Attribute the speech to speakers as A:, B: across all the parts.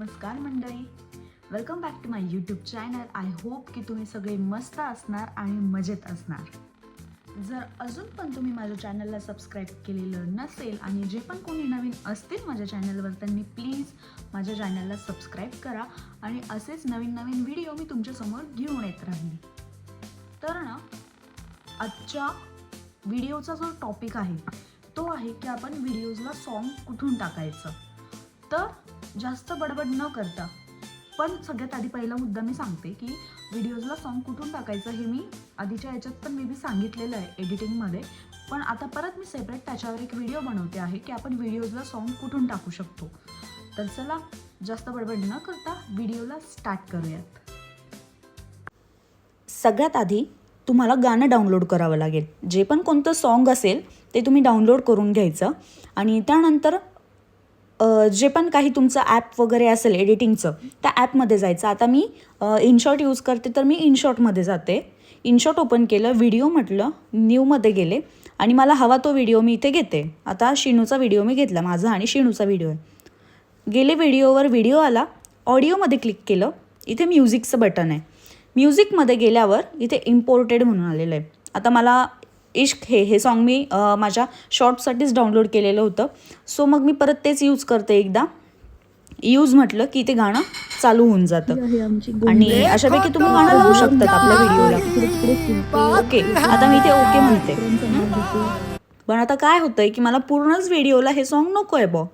A: नमस्कार मंडळी. Welcome back to my YouTube channel I hope की तुम्ही सगळे मस्त असणार आणि मजेत असणार. जर अजून पण तुम्ही माझ्या चॅनलला सबस्क्राईब केलेलं नसेल आणि जे पण कोणी नवीन असतील माझ्या चॅनलवर त्यांनी प्लीज माझ्या चॅनलला सबस्क्राईब करा आणि असेच नवीन नवीन व्हिडिओ मी तुमच्यासमोर घेऊन येत राहील तर ना आजच्या व्हिडिओचा जो टॉपिक आहे तो आहे की आपण व्हिडिओजला सॉन्ग कुठून टाकायचं? तर जास्त बडबड न करता. पण सगळ्यात आधी पहिला मुद्दा मी सांगते की व्हिडिओजला सॉन्ग कुठून टाकायचं हे मी आधीच्या याच्यात पण मे बी सांगितलेलं आहे एडिटिंगमध्ये पण आता परत मी सेपरेट त्याच्यावर एक व्हिडिओ बनवते आहे की आपण व्हिडिओजला सॉन्ग कुठून टाकू शकतो. तर चला जास्त बडबड न करता व्हिडिओला स्टार्ट करूयात.
B: सगळ्यात आधी तुम्हाला गाणं डाउनलोड करावं लागेल. जे पण कोणतं सॉन्ग असेल ते तुम्ही डाउनलोड करून घ्यायचं. आणि त्यानंतर जे पण काही तुमचं ॲप वगैरे असेल एडिटिंगचं त्या ॲपमध्ये जायचं. आता मी इनशॉट यूज करते तर मी इनशॉटमध्ये जाते. इनशॉट ओपन केलं व्हिडिओ म्हटलं न्यूमध्ये गेले. आणि मला हवा तो व्हिडिओ मी इथे घेते. आता शिणूचा व्हिडिओ मी घेतला माझा आणि शिणूचा व्हिडिओ आहे. गेले व्हिडिओवर व्हिडिओ आला ऑडिओमध्ये क्लिक केलं इथे म्युझिकचं बटन आहे. म्युझिकमध्ये गेल्यावर इथे इम्पोर्टेड म्हणून आलेलं आहे. आता मला इश्क हे हे सॉन्ग मी माझ्या शॉर्टसाठीच डाउनलोड केलेलं होतं. सो मग मी परत तेच यूज करते एकदा. यूज म्हटलं की ते गाणं चालू होऊन जातं. आणि अशापैकी तुम्ही गाणं लावू शकतात आपल्या व्हिडिओला ओके आता मी इथे ओके म्हणते. पण आता काय होतंय की मला पूर्णच व्हिडिओला हे सॉन्ग नको आहे बॉ?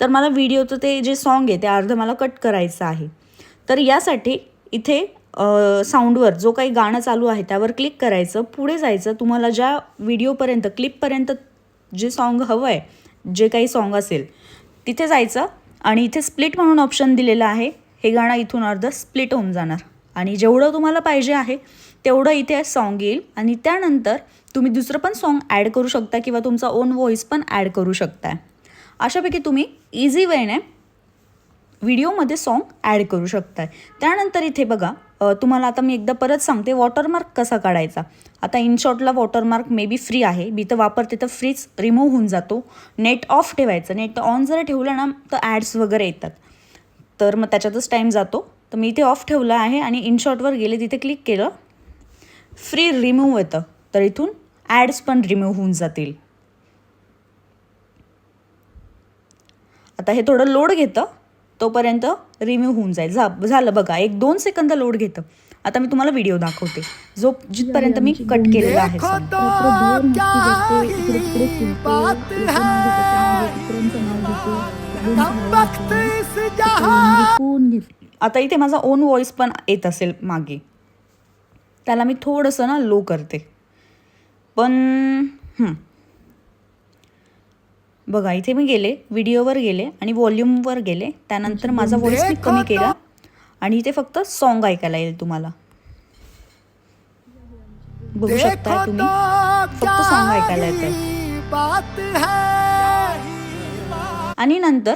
B: तर मला व्हिडिओचं ते जे सॉन्ग आहे ते अर्ध मला कट करायचं आहे. तर यासाठी इथे साऊंडवर जो काही गाणं चालू आहे त्यावर क्लिक करायचं. पुढे जायचं तुम्हाला ज्या व्हिडिओपर्यंत क्लिपपर्यंत जे सॉन्ग हवं आहे जे काही सॉन्ग असेल तिथे जायचं आणि इथे स्प्लिट म्हणून ऑप्शन दिलेलं आहे. हे गाणं इथून अर्ध स्प्लिट होऊन जाणार. आणि जेवढं तुम्हाला पाहिजे आहे तेवढं इथे सॉन्ग येईल. आणि त्यानंतर तुम्ही दुसरं पण सॉन्ग ॲड करू शकता किंवा तुमचा ओन व्हॉईस पण ॲड करू शकता अशापैकी तुम्ही इझी वेने व्हिडिओमध्ये सॉन्ग ॲड करू शकताय. त्यानंतर इथे बघा तुम्हाला आता मी एकदा परत सांगते वॉटरमार्क कसा काढायचा? आता इनशॉटला वॉटरमार्क मे बी फ्री आहे. मी तर वापरते तर फ्रीच रिमूव्ह होऊन जातो. नेट ऑफ ठेवायचं. नेट ऑन जर ठेवलं ना तर ॲड्स वगैरे येतात. तर मग त्याच्यातच टाईम जातो. तर मी इथे ऑफ ठेवलं आहे आणि इनशॉटवर गेले तिथे क्लिक केलं. फ्री रिमूव्ह येतं. तर इथून ॲड्स पण रिमूव्ह होऊन जातील. आता हे थोडं लोड घेतं. तोपर्यंत रिम्यूव्ह होऊन जाईल. झा झालं बघा एक दोन सेकंद लोड घेतं. आता मी तुम्हाला व्हिडिओ दाखवते. जो जिथपर्यंत मी कट केलेला आहे. आता इथे माझा ओन व्हॉइस पण येत असेल मागे. त्याला मी थोडंसं ना लो करते. पण हं. बघा इथे मी गेले व्हिडिओवर गेले आणि व्हॉल्यूमवर गेले. त्यानंतर माझा व्हॉइस मी कमी केला आणि इथे फक्त सॉन्ग ऐकायला येईल तुम्हाला. बघू शकता तुम्ही. फक्त सॉन्ग ऐकायला येत आणि नंतर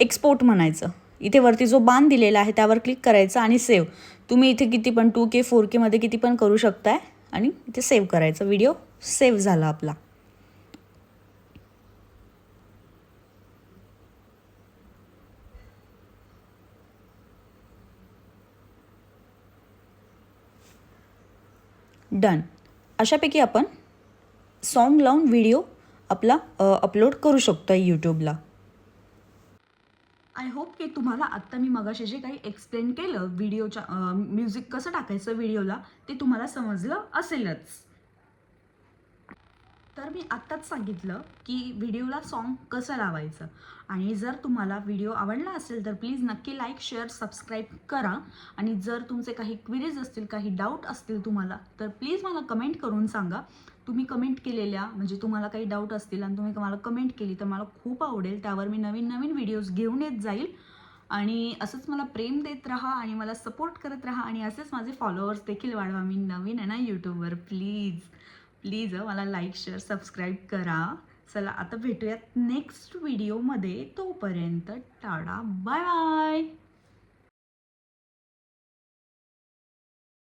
B: एक्सपोर्ट म्हणायचं. इथे वरती जो बाण दिलेला आहे त्यावर क्लिक करायचं आणि सेव्ह तुम्ही इथे किती पण टू के फोर केमध्ये किती पण करू शकताय आणि इथे सेव्ह करायचं. व्हिडिओ सेव्ह झाला आपला. डन. अशापैकी आपण सॉन्ग लावून व्हिडिओ आपला अपलोड करू शकतो आहे यूट्यूबला
A: आय होप की तुम्हाला आत्ता मी मगाशी जे काही एक्सप्लेन केलं व्हिडिओच्या म्युझिक कसं टाकायचं व्हिडिओला ते तुम्हाला समजलं असेलच. तर मी आत्ताच सांगितलं की व्हिडिओला सॉन्ग कसं लावायचं. आणि जर तुम्हाला व्हिडिओ आवडला असेल तर प्लीज नक्की लाईक शेअर सबस्क्राईब करा. आणि जर तुमचे काही क्विरीज असतील काही डाऊट असतील तुम्हाला तर प्लीज मला कमेंट करून सांगा. तुम्ही कमेंट केलेल्या म्हणजे तुम्हाला काही डाऊट असतील आणि तुम्ही मला कमेंट केली तर मला खूप आवडेल. त्यावर मी नवीन नवीन व्हिडिओज घेऊन येत जाईल. आणि असंच मला प्रेम देत राहा आणि मला सपोर्ट करत राहा. आणि असेच माझे फॉलोअर्स देखील वाढवा. मी नवीन आहे ना यूट्यूबवर प्लीज प्लीज मला लाईक शेअर सबस्क्राईब करा. चला आता भेटूयात नेक्स्ट व्हिडिओमध्ये. तोपर्यंत टाडा बाय बाय.